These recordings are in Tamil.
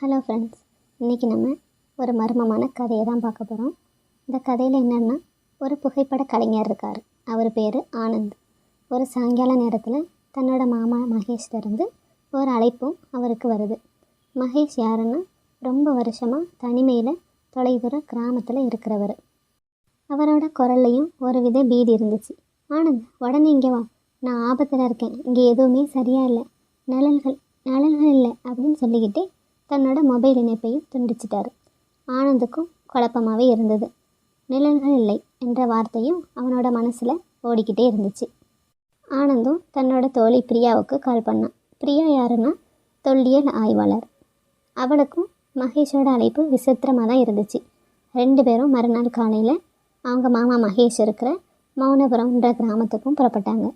ஹலோ ஃப்ரெண்ட்ஸ் இன்றைக்கி நம்ம ஒரு மர்மமான கதையை தான் பார்க்க போகிறோம் இந்த கதையில் என்னென்னா ஒரு புகைப்பட கலைஞர் இருக்கார். அவர் பேர் ஆனந்த். ஒரு சாயங்கால நேரத்தில் தன்னோட மாமா மகேஷ்டருந்து ஒரு அழைப்பும் அவருக்கு வருது. மகேஷ் யாருன்னா ரொம்ப வருஷமாக தனிமையில் தொலைதூர கிராமத்தில் இருக்கிறவர். அவரோட குரல்லையும் ஒரு வித பீதி இருந்துச்சு. ஆனந்த் உடனே இங்கே வா. நான் ஆபத்தில் இருக்கேன். இங்கே எதுவுமே சரியாக இல்லை. நிழல்கள் நிழல்கள் இல்லை அப்படின்னு சொல்லிக்கிட்டே தன்னோட மொபைல் இணைப்பையும் துண்டிச்சிட்டாரு. ஆனந்துக்கும் குழப்பமாகவே இருந்தது. நிழல்கள் இல்லை என்ற வார்த்தையும் அவனோட மனசில் ஓடிக்கிட்டே இருந்துச்சு. ஆனந்தும் தன்னோட தோழி பிரியாவுக்கு கால் பண்ணான். பிரியா யாருன்னா தொல்லியல் ஆய்வாளர். அவளுக்கும் மகேஷோட அழைப்பு விசித்திரமாக தான் இருந்துச்சு. ரெண்டு பேரும் மறுநாள் காலையில் அவங்க மாமா மகேஷ் இருக்கிற மௌனபுரம்ன்ற கிராமத்துக்கும் புறப்பட்டாங்க.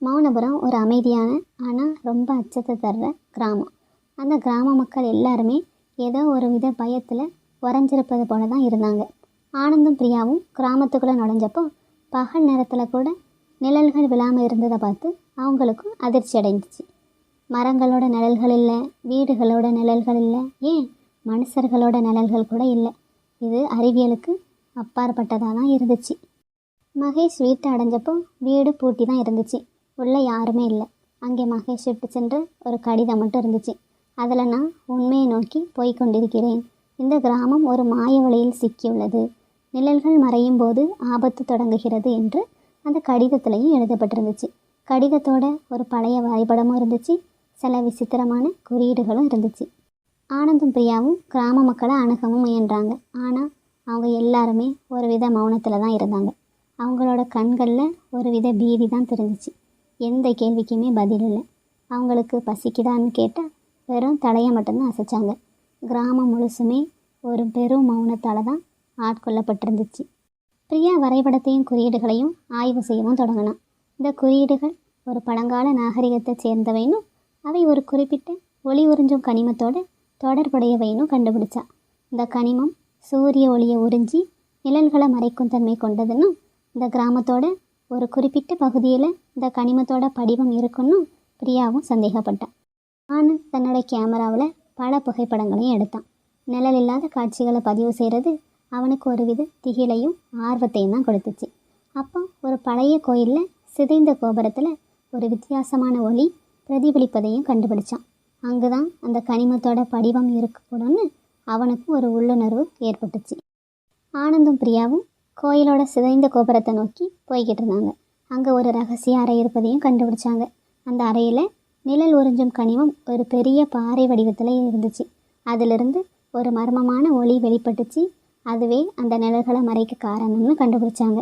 மௌனபுரம் ஒரு அமைதியான ஆனால் ரொம்ப அச்சத்தை தர்ற கிராமம். அந்த கிராம மக்கள் எல்லாருமே ஏதோ ஒரு வித பயத்தில் உறைஞ்சிருப்பது போல தான் இருந்தாங்க. ஆனந்தும் பிரியாவும் கிராமத்துக்குள்ளே நுழைஞ்சப்போ பகல் நேரத்தில் கூட நிழல்கள் விழாமல் இருந்ததை பார்த்து அவங்களுக்கும் அதிர்ச்சி அடைஞ்சிச்சு. மரங்களோட நிழல்கள் இல்லை வீடுகளோட நிழல்கள் இல்லை ஏன் மனுஷர்களோட நிழல்கள் கூட இல்லை. இது அறிவியலுக்கு அப்பாற்பட்டதாக தான் இருந்துச்சு. மகேஷ் வீட்டை அடைஞ்சப்போ வீடு பூட்டி தான் இருந்துச்சு. உள்ளே யாருமே இல்லை. அங்கே மகேஷ் விட்டு சென்று ஒரு கடிதம் மட்டும் இருந்துச்சு. அதில் நான் உண்மையை நோக்கி போய்கொண்டிருக்கிறேன் இந்த கிராமம் ஒரு மாய வழியில் சிக்கியுள்ளது. நிழல்கள் மறையும் போது ஆபத்து தொடங்குகிறது என்று அந்த கடிதத்திலையும் எழுதப்பட்டிருந்துச்சு. கடிதத்தோட ஒரு பழைய வரைபடமும் இருந்துச்சு. சில விசித்திரமான குறியீடுகளும் இருந்துச்சு. ஆனந்தும் பிரியாவும் கிராம மக்களை அணுகவும் முயன்றாங்க. ஆனால் அவங்க எல்லாருமே ஒரு வித மௌனத்தில் தான் இருந்தாங்க. அவங்களோட கண்களில் ஒரு வித பீதி தான் தெரிஞ்சிச்சு. எந்த கேள்விக்குமே பதில் இல்லை. அவங்களுக்கு பசிக்குதான்னு கேட்டால் வெறும் தலையை மட்டும்தான் அசைச்சாங்க. கிராமம் முழுசுமே ஒரு பெரும் மௌனத்தால் தான் ஆட்கொள்ளப்பட்டிருந்துச்சு. பிரியா வரைபடத்தையும் குறியீடுகளையும் ஆய்வு செய்யவும் தொடங்கினான். இந்த குறியீடுகள் ஒரு பழங்கால நாகரிகத்தை சேர்ந்தவைனும் அவை ஒரு குறிப்பிட்ட ஒளி உறிஞ்சும் கனிமத்தோடு தொடர்புடையவைனும் கண்டுபிடிச்சா. இந்த கனிமம் சூரிய ஒளியை உறிஞ்சி நிழல்களை மறைக்கும் தன்மை கொண்டதுன்னு இந்த கிராமத்தோட ஒரு குறிப்பிட்ட பகுதியில் இந்த கனிமத்தோட படிவம் இருக்குன்னு பிரியாவும் சந்தேகப்பட்டான் ஆனந்த் தன்னோட கேமராவில் பல புகைப்படங்களையும் எடுத்தான். நிழல் இல்லாத காட்சிகளை பதிவு செய்கிறது அவனுக்கு ஒரு வித திகிலையும் ஆர்வத்தையும் தான் கொடுத்துச்சு. அப்போ ஒரு பழைய கோயிலில் சிதைந்த கோபுரத்தில் ஒரு வித்தியாசமான ஒளி பிரதிபலிப்பதையும் கண்டுபிடிச்சான். அங்கு தான் அந்த கனிமத்தோட படிவம் இருக்கக்கூடும்னு அவனுக்கும் ஒரு உள்ளுணர்வு ஏற்பட்டுச்சு. ஆனந்தும் பிரியாவும் கோயிலோட சிதைந்த கோபுரத்தை நோக்கி போய்கிட்டு இருந்தாங்க. அங்கே ஒரு ரகசிய அறை இருப்பதையும் கண்டுபிடிச்சாங்க. அந்த அறையில் நிழல் உறிஞ்சும் கனிமம் ஒரு பெரிய பாறை வடிவத்தில் இருந்துச்சு. அதிலிருந்து ஒரு மர்மமான ஒளி வெளிப்பட்டுச்சு. அதுவே அந்த நிழல்களை மறைக்க காரணம்னு கண்டுபிடிச்சாங்க.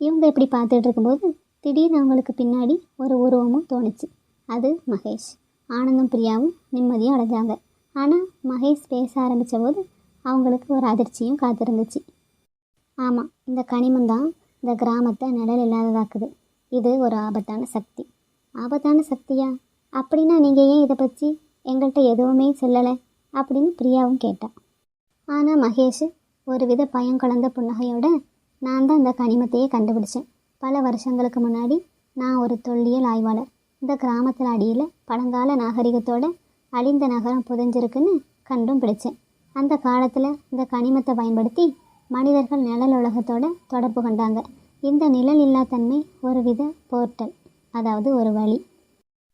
இவங்க இப்படி பார்த்துட்டு இருக்கும்போது திடீர்னு அவங்களுக்கு பின்னாடி ஒரு உருவமும் தோணுச்சு. அது மகேஷ். ஆனந்தும் பிரியாவும் நிம்மதியும் அடைஞ்சாங்க ஆனால் மகேஷ் பேச ஆரம்பித்த போது அவங்களுக்கு ஒரு அதிர்ச்சியும் காத்திருந்துச்சு. ஆமாம் இந்த கனிமம் தான் இந்த கிராமத்தை நிழல் இல்லாததாக்குது. இது ஒரு ஆபத்தான சக்தி. ஆபத்தான சக்தியா? அப்படின்னா நீங்கள் ஏன் இதை பற்றி எங்கள்கிட்ட எதுவுமே சொல்லலை? அப்படின்னு பிரியாவும் கேட்டான் ஆனால் மகேஷ் ஒரு வித பயம் கலந்த புன்னகையோட நான் தான் இந்த கனிமத்தையே கண்டுபிடிச்சேன். பல வருஷங்களுக்கு முன்னாடி நான் ஒரு தொல்லியல் ஆய்வாளர். இந்த கிராமத்தில் அடியில் பழங்கால நாகரிகத்தோட அழிந்த நகரம் புதஞ்சிருக்குன்னு கண்டும் பிடிச்சேன். அந்த காலத்தில் இந்த கனிமத்தை பயன்படுத்தி மனிதர்கள் நிழல் உலகத்தோட தொடர்பு கொண்டாங்க. இந்த நிழல் இல்லாதன்மை ஒரு வித போர்ட்டல் அதாவது ஒரு வழி.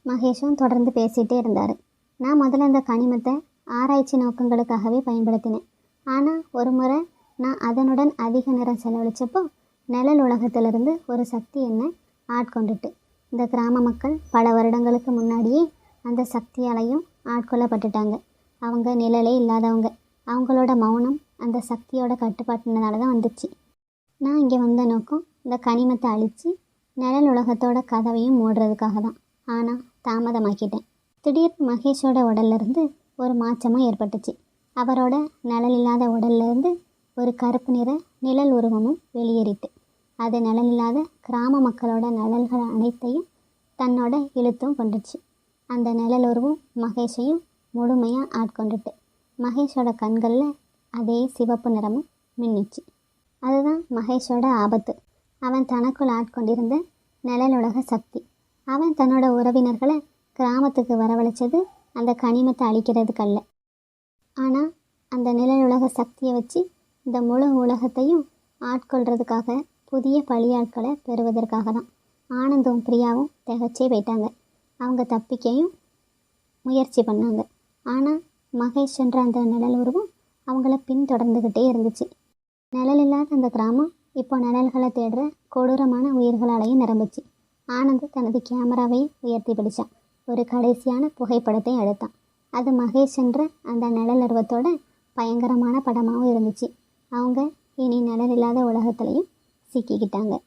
மகேஷும் தொடர்ந்து பேசிகிட்டே இருந்தார். நான் முதல்ல இந்த கனிமத்தை ஆராய்ச்சி நோக்கங்களுக்காகவே பயன்படுத்தினேன். ஆனால் ஒரு முறை நான் அதனுடன் அதிக நேரம் செலவழித்தப்போ நிழல் உலகத்திலிருந்து ஒரு சக்தி என்னை ஆட்கொண்டுட்டு இந்த கிராம மக்கள் பல வருடங்களுக்கு முன்னாடியே அந்த சக்தியாலையும் ஆட்கொள்ளப்பட்டுட்டாங்க. அவங்க நிழலே இல்லாதவங்க. அவங்களோட மௌனம் அந்த சக்தியோட கட்டுப்பாட்டினால தான் வந்துச்சு. நான் இங்கே வந்த நோக்கம் இந்த கனிமத்தை அழித்து நிழல் உலகத்தோட கதவையும் மூடுறதுக்காக தான். ஆனால் தாமதமாக்கிட்டேன். திடீர் மகேஷோட உடல்லிருந்து ஒரு மாற்றமும் ஏற்பட்டுச்சு. அவரோட நிழல் இல்லாத ஒரு கருப்பு நிற நிழல் உருவமும் வெளியேறிட்டு அது நிழல் கிராம மக்களோட நிழல்கள் அனைத்தையும் தன்னோட இழுத்தும் கொண்டுச்சு. அந்த நிழல் உருவம் மகேஷையும் முழுமையாக ஆட்கொண்டுட்டு மகேஷோட கண்களில் அதே சிவப்பு நிறமும் மின்னுச்சு. அதுதான் மகேஷோட ஆபத்து. அவன் தனக்குள் ஆட்கொண்டிருந்த நிழலுலக சக்தி. அவன் தன்னோட உறவினர்களை கிராமத்துக்கு வரவழைச்சது அந்த கனிமத்தை அழிக்கிறதுக்கல்ல. ஆனால் அந்த நிழல் உலக சக்தியை வச்சு இந்த முழு உலகத்தையும் ஆட்கொள்றதுக்காக புதிய பழியாட்களை பெறுவதற்காக தான் ஆனந்தும் பிரியாவும் திகச்சே போயிட்டாங்க. அவங்க தப்பிக்கையும் முயற்சி பண்ணாங்க. ஆனால் மகேஷ் என்ற அந்த நிழல் உருவம் அவங்கள பின்தொடர்ந்துக்கிட்டே இருந்துச்சு. நிழல் இல்லாத அந்த கிராமம் இப்போ நிழல்களை தேடுற கொடூரமான உயிர்களாலையும் நிரம்பிச்சு. ஆனந்த் தனது கேமராவையும் உயர்த்தி பிடிச்சான். ஒரு கடைசியான புகைப்படத்தை எடுத்தான். அது மகேஷ் என்ற அந்த நிழல் உருவத்தோட பயங்கரமான படமாகவும் இருந்துச்சு. அவங்க இனி நிழல் இல்லாத உலகத்துலேயும் சிக்கிக்கிட்டாங்க.